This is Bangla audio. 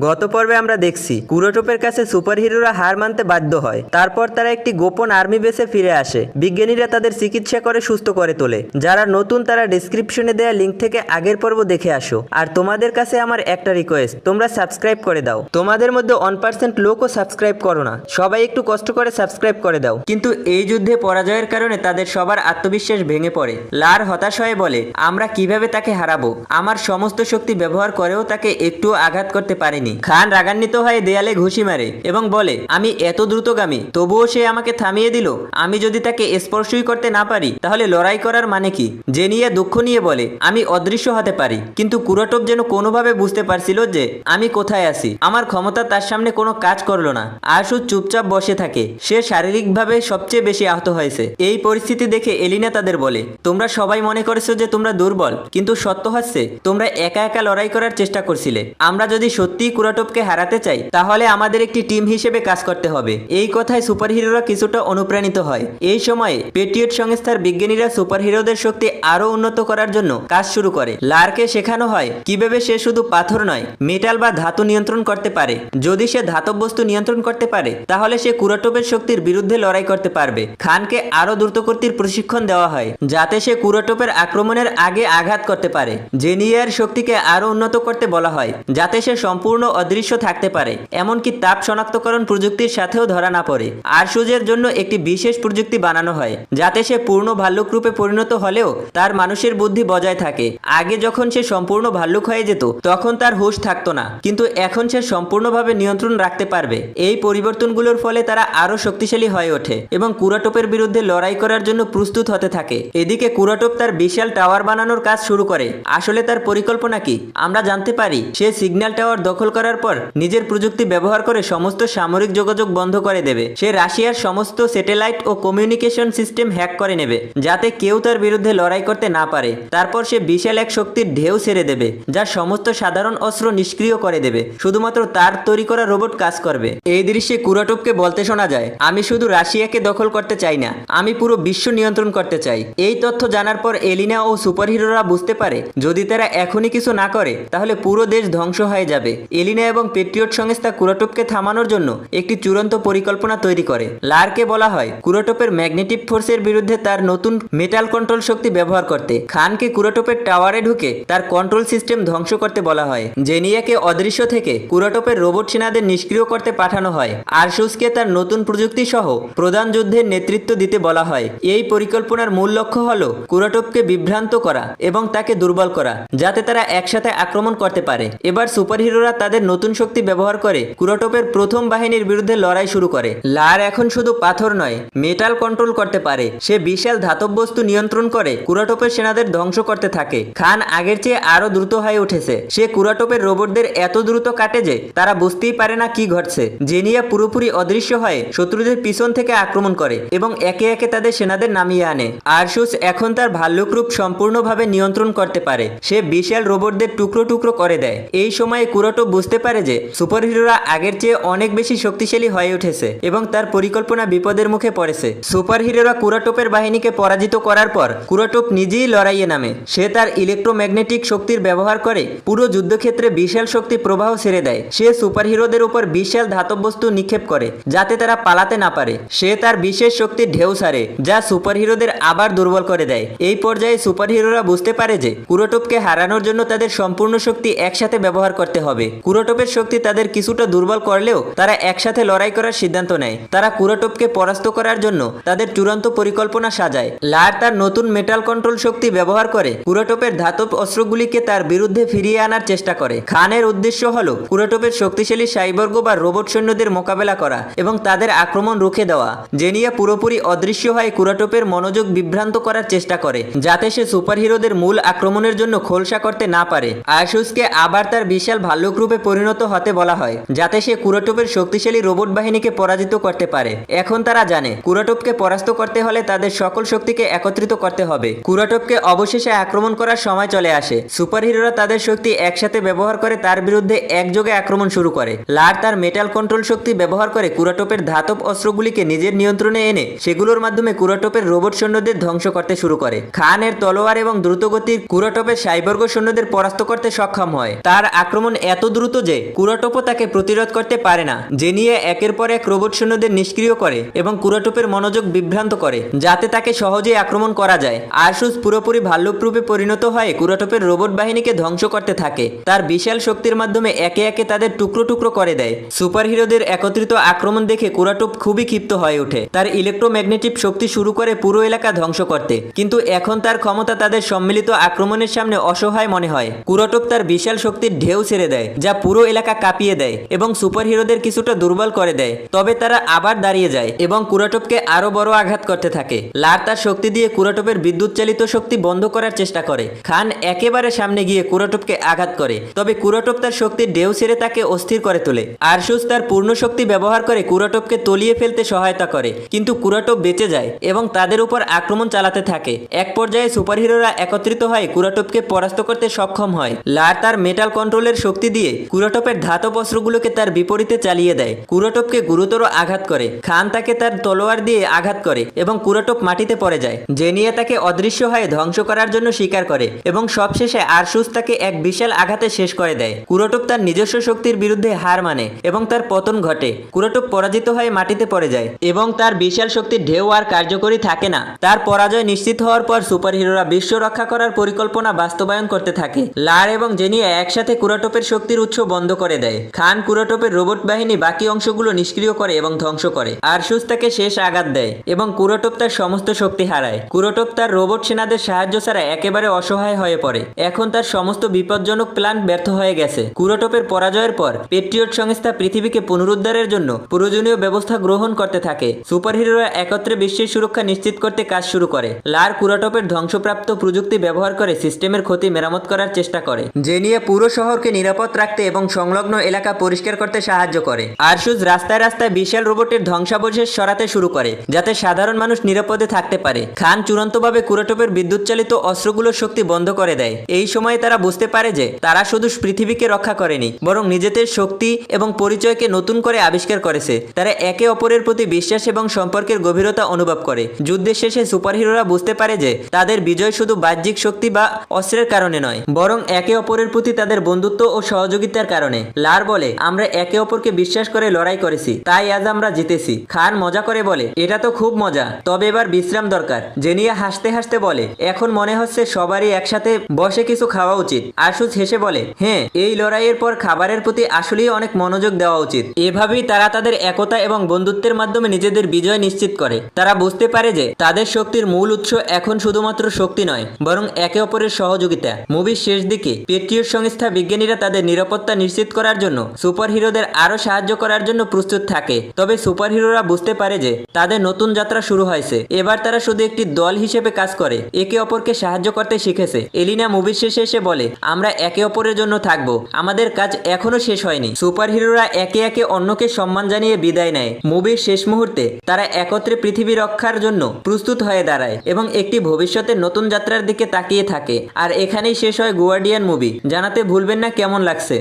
গত পর্বে আমরা দেখছি, কুরোটোপের কাছে সুপারহিরোরা হার মানতে বাধ্য হয়। তারপর তারা একটি গোপন আর্মি বেসে ফিরে আসে। বিজ্ঞানীরা তাদের চিকিৎসা করে সুস্থ করে তোলে। যারা নতুন, তারা ডিসক্রিপশনে দেওয়া লিঙ্ক থেকে আগের পর্ব দেখে আসো। আর তোমাদের কাছে আমার একটা রিকোয়েস্ট তোমরা সাবস্ক্রাইব করে দাও। তোমাদের মধ্যে ওয়ান পার্সেন্ট লোকও সাবস্ক্রাইব করো না। সবাই একটু কষ্ট করে সাবস্ক্রাইব করে দাও। কিন্তু এই যুদ্ধে পরাজয়ের কারণে তাদের সবার আত্মবিশ্বাস ভেঙে পড়ে। লার হতাশ হয়ে বলে, আমরা কীভাবে তাকে হারাবো? আমার সমস্ত শক্তি ব্যবহার করেও তাকে একটু আঘাত করতে পারিনি। খান রাগান্বিত হয়ে দেয়ালে ঘুষি মারে এবং বলে, আমি এত দ্রুতগামী, তবুও সে আমাকে থামিয়ে দিল। আমি যদি তাকে স্পর্শই করতে না পারি, তাহলে লড়াই করার মানে কি? জেনিয়া দুঃখ নিয়ে বলে, আমি অদৃশ্য হতে পারি, কিন্তু কুরাটপ যেন কোনোভাবে বুঝতে পারছিল যে আমি কোথায় আছি। আমার ক্ষমতা তার সামনে কোনো কাজ করল না। আশু চুপচাপ বসে থাকে। সে শারীরিকভাবে সবচেয়ে বেশি আহত হয়েছে। এই পরিস্থিতি দেখে এলিনা তাদের বলে, তোমরা সবাই মনে করেছ যে তোমরা দুর্বল, কিন্তু সত্য হচ্ছে, তোমরা একা একা লড়াই করার চেষ্টা করছিলে। আমরা যদি সত্যিই কুরাটপকে হারাতে চাই, তাহলে আমাদের একটি টিম হিসেবে কাজ করতে হবে। এই কথায় সুপারহিরোরা কিছুটা অনুপ্রাণিত হয়। এই সময়ে পেটিয়েট সংস্থার বিজ্ঞানীরা সুপারহিরোদের শক্তি আরও উন্নত করার জন্য কাজ শুরু করে। লারকে শেখানো হয়, কীভাবে সে শুধু পাথর নয়, মেটাল বা ধাতু নিয়ন্ত্রণ করতে পারে। যদি সে ধাতব বস্তু নিয়ন্ত্রণ করতে পারে, তাহলে সে কুরাটপের শক্তির বিরুদ্ধে লড়াই করতে পারবে। খানকে আরও দ্রুতগতির প্রশিক্ষণ দেওয়া হয়, যাতে সে কুরাটপের আক্রমণের আগে আঘাত করতে পারে। জেনিয়ার শক্তিকে আরও উন্নত করতে বলা হয়, যাতে সে সম্পূর্ণ অদৃশ্য থাকতে পারে, এমনকি তাপ শনাক্তকরণ প্রযুক্তির সাথেও ধরা না পড়ে। আরসুজের জন্য একটি বিশেষ প্রযুক্তি বানানো হয়, যাতে সে পূর্ণ ভাল্লুক রূপে পরিণত হলেও তার মানুষের বুদ্ধি বজায় থাকে। আগে যখন সে সম্পূর্ণ ভাল্লুক হয়ে যেত, তখন তার হুঁশ থাকতো না, কিন্তু এখন সে সম্পূর্ণভাবে নিয়ন্ত্রণ রাখতে পারবে। এই পরিবর্তনগুলোর ফলে তারা আরও শক্তিশালী হয়ে ওঠে এবং কুরাটোপের বিরুদ্ধে লড়াই করার জন্য প্রস্তুত হতে থাকে। এদিকে কুরাটোপ তার বিশাল টাওয়ার বানানোর কাজ শুরু করে। আসলে তার পরিকল্পনা কি? আমরা জানতে পারি, সে সিগন্যাল টাওয়ার দখল করার পর নিজের প্রযুক্তি ব্যবহার করে সমস্ত সামরিক যোগাযোগ বন্ধ করে দেবে। সে রাশিয়ার সমস্ত স্যাটেলাইট ও কমিউনিকেশন সিস্টেম হ্যাক করে নেবে, যাতে কেউ তার বিরুদ্ধে লড়াই করতে না পারে। তারপর সে বিশাল এক শক্তির ঢেউ ছেড়ে দেবে, যা সমস্ত সাধারণ অস্ত্র নিষ্ক্রিয় করে দেবে। শুধুমাত্র তার তৈরি করা রোবট কাজ করবে। এই দৃশ্যে কুরাটোপকে বলতে শোনা যায়, আমি শুধু রাশিয়াকে দখল করতে চাই না, আমি পুরো বিশ্ব নিয়ন্ত্রণ করতে চাই। এই তথ্য জানার পর এলিনা ও সুপারহিরোরা বুঝতে পারে, যদি তারা এখনই কিছু না করে, তাহলে পুরো দেশ ধ্বংস হয়ে যাবে। এলিনা এবং পেট্রিয়ট সংস্থা কুরাটোপকে থামানোর জন্য একটি চূড়ান্ত পরিকল্পনা তৈরি করে। লারকে বলা হয়, কুরাটোপের ম্যাগনেটিক ফোর্সের বিরুদ্ধে তার নতুন মেটাল কন্ট্রোল শক্তি ব্যবহার করতে। খানকে কুরাটোপের টাওয়ারে ঢুকে তার কন্ট্রোল সিস্টেম ধ্বংস করতে বলা হয়। জেনিয়াকে অদৃশ্য থেকে কুরাটোপের রোবট সেনাদের নিষ্ক্রিয় করতে পাঠানো হয়। আরশুসকে তার নতুন প্রযুক্তি সহ প্রধান যুদ্ধের নেতৃত্ব দিতে বলা হয়। এই পরিকল্পনার মূল লক্ষ্য হল কুরাটোপকে বিভ্রান্ত করা এবং তাকে দুর্বল করা, যাতে তারা একসাথে আক্রমণ করতে পারে। এবার সুপারহিরোরা তাদের নতুন শক্তি ব্যবহার করে, কুরাটোপের প্রথম বাহিনীর বিরুদ্ধে লড়াই শুরু করে। লার এখন শুধু পাথর নয়, মেটাল কন্ট্রোল করতে পারে। সে বিশাল ধাতব বস্তু নিয়ন্ত্রণ করে, কুরাটোপের সেনাদের ধ্বংস করতে থাকে। খান আগের চেয়ে আরও দ্রুত হয়ে উঠেছে। সে কুরাটোপের রোবটদের এত দ্রুত কাটে যে, তারা বুঝতেই পারে না কি ঘটছে। জেনিয়া পুরোপুরি অদৃশ্য হয়ে শত্রুদের পিছন থেকে আক্রমণ করে এবং একে একে তাদের সেনাদের নামিয়ে আনে। আরশুস এখন তার ভাল্লুক রূপ সম্পূর্ণভাবে নিয়ন্ত্রণ করতে পারে। সে বিশাল রোবটদের টুকরো টুকরো করে দেয়। এই সময়ে কুরাটো বুঝতে পারে যে সুপারহিরোরা আগের চেয়ে অনেক বেশি শক্তিশালী হয়ে উঠেছে এবং তার পরিকল্পনা বিপদের মুখে পড়েছে। সুপারহিরোরা কুরাটোপের বাহিনীকে পরাজিত করার পর কুরাটোপ নিজেই লড়াইয়ে নামে। সে তার ইলেকট্রোম্যাগনেটিক শক্তির ব্যবহার করে পুরো যুদ্ধক্ষেত্রে বিশাল শক্তি প্রবাহ ছেড়ে দেয়। সে সুপারহিরোদের উপর বিশাল ধাতব বস্তু নিক্ষেপ করে, যাতে তারা পালাতে না পারে। সে তার বিশেষ শক্তির ঢেউ ছাড়ে, যা সুপারহিরোদের আবার দুর্বল করে দেয়। এই পর্যায়ে সুপারহিরোরা বুঝতে পারে যে কুরোটোপকে হারানোর জন্য তাদের সম্পূর্ণ শক্তি একসাথে ব্যবহার করতে হবে। কুরোটোপের শক্তি তাদের কিছুটা দুর্বল করলেও তারা একসাথে লড়াই করার সিদ্ধান্ত নেয়। তারা কুরোটোপকে পরাস্ত করার জন্য তাদের চূড়ান্ত পরিকল্পনা সাজায়। লার তার নতুন মেটাল কন্ট্রোল শক্তি ব্যবহার করে কুরোটোপের ধাতব অস্ত্রগুলিকে তার বিরুদ্ধে ফিরিয়ে আনার চেষ্টা করে। খানের উদ্দেশ্য হল কুরোটোপের শক্তিশালী সাইবর্গ বা রোবট সৈন্যদের মোকাবেলা করা এবং তাদের আক্রমণ রুখে দেওয়া জেনিয়া পুরোপুরি অদৃশ্য হয়ে কুরাটোপের মনোযোগ বিভ্রান্ত করার চেষ্টা করে, যাতে সে সুপারহিরোদের মূল আক্রমণের জন্য খোলসা করতে না পারে। আশুসকে আবার তার বিশাল ভাল্লুক রূপে পরিণত হতে বলা হয়, যাতে সে কুরাটোপের শক্তিশালী রোবট বাহিনীকে পরাজিত করতে পারে। এখন তারা জানে, কুরাটোপকে পরাস্ত করতে হলে তাদের সকল শক্তিকে একত্রিত করতে হবে। কুরাটোপকে অবশেষে আক্রমণ করার সময় চলে আসে। সুপারহিরোরা তাদের শক্তি একসাথে ব্যবহার করে তার বিরুদ্ধে একযোগে আক্রমণ শুরু করে। লার তার মেটাল কন্ট্রোল শক্তি ব্যবহার করে কুরাটোপের ধাতব অস্ত্রগুলিকে নিজের নিয়ন্ত্রণে এনে, সেগুলোর মাধ্যমে কুরাটোপের রোবট সৈন্যদের ধ্বংস করতে শুরু করে। খানের তলোয়ার এবং দ্রুতগতির কুরাটোপের সাইবর্গ সৈন্যদের পরাস্ত করতে সক্ষম হয়। তার আক্রমণ এত দ্রুত দ্রুত যে কুরাটোপও তাকে প্রতিরোধ করতে পারে না, যে নিয়ে একের পর এক রোবট সৈন্যদের নিষ্ক্রিয় করে এবং কুরাটোপের মনোযোগ বিভ্রান্ত করে, যাতে তাকে সহজেই আক্রমণ করা যায়। আরসুস পুরোপুরি ভাল্লুক রূপে পরিণত হয়ে কুরাটোপের রোবট বাহিনীকে ধ্বংস করতে থাকে। তার বিশাল শক্তির মাধ্যমে একে একে তাদের টুকরো টুকরো করে দেয়। সুপার হিরোদের একত্রিত আক্রমণ দেখে কুরাটোপ খুবই ক্ষিপ্ত হয়ে ওঠে। তার ইলেকট্রোম্যাগনেটিক শক্তি শুরু করে পুরো এলাকা ধ্বংস করতে। কিন্তু এখন তার ক্ষমতা তাদের সম্মিলিত আক্রমণের সামনে অসহায় মনে হয়। কুরাটোপ তার বিশাল শক্তির ঢেউ ছেড়ে দেয় যা পুরো এলাকা কাঁপিয়ে দেয় এবং সুপার হিরোদের কিছুটা দুর্বল করে দেয়। তবে তারা আবার দাঁড়িয়ে যায় এবং কুরাটোপকে আরও বড় আঘাত করতে থাকে। লার তার শক্তি দিয়ে কুরাটোপের বিদ্যুৎ চালিত শক্তি বন্ধ করার চেষ্টা করে। খান একেবারে সামনে গিয়ে কুরাটোপকে আঘাত করে, তবে কুরাটোপ তার শক্তির ঢেউ ছেড়ে তাকে অস্থির করে তোলে। আরশুস তার পূর্ণ শক্তি ব্যবহার করে কুরাটোপকে তলিয়ে ফেলতে সহায়তা করে, কিন্তু কুরাটোপ বেঁচে যায় এবং তাদের উপর আক্রমণ চালাতে থাকে। এক পর্যায়ে সুপারহিরোরা একত্রিত হয় কুরাটোপকে পরাস্ত করতে সক্ষম হয়। লার তার মেটাল কন্ট্রোলের শক্তি দিয়ে কুরাটোপের ধাতব অস্ত্রগুলোকে তার বিপরীতে চালিয়ে দেয়। কুরাটোপকে গুরুতর আঘাত করে। খান তাকে তার তলোয়ার দিয়ে আঘাত করে এবং কুরাটোপ মাটিতে পড়ে যায়। জেনিয়া তাকে অদৃশ্য হয়ে ধ্বংস করার জন্য স্বীকার করে এবং সবশেষে আরশুস তাকে এক বিশাল আঘাতে শেষ করে দেয়। কুরাটোপ তার নিজস্ব শক্তির বিরুদ্ধে হার মানে এবং তার পতন ঘটে। কুরাটোপ পরাজিত হয়ে মাটিতে পড়ে যায় এবং তার বিশাল শক্তির ঢেউ আর কার্যকরী থাকে না। তার পরাজয় নিশ্চিত হওয়ার পর সুপারহিরোরা বিশ্ব রক্ষা করার পরিকল্পনা বাস্তবায়ন করতে থাকে। লার এবং জেনিয়া একসাথে কুরাটোপের শক্তির উৎস বন্ধ করে দেয়। খান কুরাটোপের রোবট বাহিনী বাকি অংশগুলো নিষ্ক্রিয় করে এবং ধ্বংস করে। আরশুস তাকে শেষ আঘাত দেয় এবং কুরাটোপ তার সমস্ত শক্তি হারায়। কুরাটোপ তার রোবট সেনাদের সাহায্য ছাড়া একেবারে অসহায় হয়ে পড়ে। এখন তার সমস্ত বিপজ্জনক প্ল্যান ব্যর্থ হয়ে গেছে। কুরাটোপের পরাজয়ের পর পেট্রিয়ট সংস্থা পৃথিবীকে পুনরুদ্ধারের জন্য প্রয়োজনীয় ব্যবস্থা গ্রহণ করতে থাকে। সুপারহিরোরা একত্রে বিশ্বের সুরক্ষা নিশ্চিত করতে কাজ শুরু করে। লার কুরাটোপের ধ্বংসপ্রাপ্ত প্রযুক্তি ব্যবহার করে সিস্টেমের ক্ষতি মেরামত করার চেষ্টা করে। যে নিয়ে পুরো শহরকে নিরাপদ রাখতে এবং সংলগ্ন এলাকা পরিষ্কার করতে সাহায্য করে। আরশুজ রাস্তায় রাস্তায় বিশাল রোবটের ধ্বংসাবশেষ সরাতে শুরু করে, যাতে সাধারণ মানুষ নিরাপদে থাকতে পারে। খান চূড়ান্তভাবে কুরাটোপের বিদ্যুৎ চালিত অস্ত্রগুলোর শক্তি বন্ধ করে দেয়। এই সময় তারা বুঝতে পারে যে, তারা শুধু পৃথিবীকে রক্ষা করেনি, বরং নিজেদের শক্তি এবং পরিচয়কে নতুন করে আবিষ্কার করেছে। তারা একে অপরের প্রতি বিশ্বাস এবং সম্পর্কের গভীরতা অনুভব করে। যুদ্ধের শেষে সুপারহিরোরা বুঝতে পারে যে, তাদের বিজয় শুধু বাহ্যিক শক্তি বা অস্ত্রের কারণে নয়, বরং একে অপরের প্রতি তাদের বন্ধুত্ব ও সহযোগিতার কারণে। লার বলে, আমরা একে অপরকে বিশ্বাস করে লড়াই করেছি, তাই আজ আমরা জিতেছি। খান মজা করে বলে, এটা তো খুব মজা। তবে এবার বিশ্রাম দরকার। জেনিয়া হাসতে হাসতে বলে, এখন মনে হচ্ছে সবারই একসাথে বসে কিছু খাওয়া উচিত। আশুজ হেসে বলে হ্যাঁ এই লড়াইয়ের পর খাবারের প্রতি আসলেই অনেক মনোযোগ দেওয়া উচিত। এভাবেই তারা তাদের একতা এবং বন্ধুত্বের মাধ্যমে নিজেদের বিজয় নিশ্চিত করে। তারা বুঝতে পারে যে, তাদের শক্তির মূল উৎস এখন শুধুমাত্র শক্তি নয়, বরং একে অপরের সহযোগিতা। মুভির শেষ দিকে পেট্রিয়ট সংস্থা বিজ্ঞানীরা তাদের নিরাপত্তা নিশ্চিত করার জন্য সুপার হিরোদের আরও সাহায্য করার জন্য প্রস্তুত থাকে। তবে সুপার হিরোরা বুঝতে পারে যে তাদের নতুন যাত্রা শুরু হয়েছে। এবার তারা শুধু একটি দল হিসেবে কাজ করে, একে অপরকে সাহায্য করতে শিখেছে। এলিনা মুভির শেষে এসে বলে, আমরা একে অপরের জন্য থাকব। আমাদের কাজ এখনও শেষ হয়নি। সুপার হিরোরা একে একে অন্যকে সম্মান জানিয়ে বিদায় নেয়। মুভির শেষ মুহূর্তে তারা একত্রে পৃথিবী রক্ষার জন্য প্রস্তুত হয়ে দাঁড়ায় এবং একটি ভবিষ্যতের নতুন যাত্রার দিকে তাকিয়ে থাকে। আর এখানেই শেষ হয় গুয়ার্ডিয়ান মুভি। জানাতে ভুলবেন না কেমন লাগছে।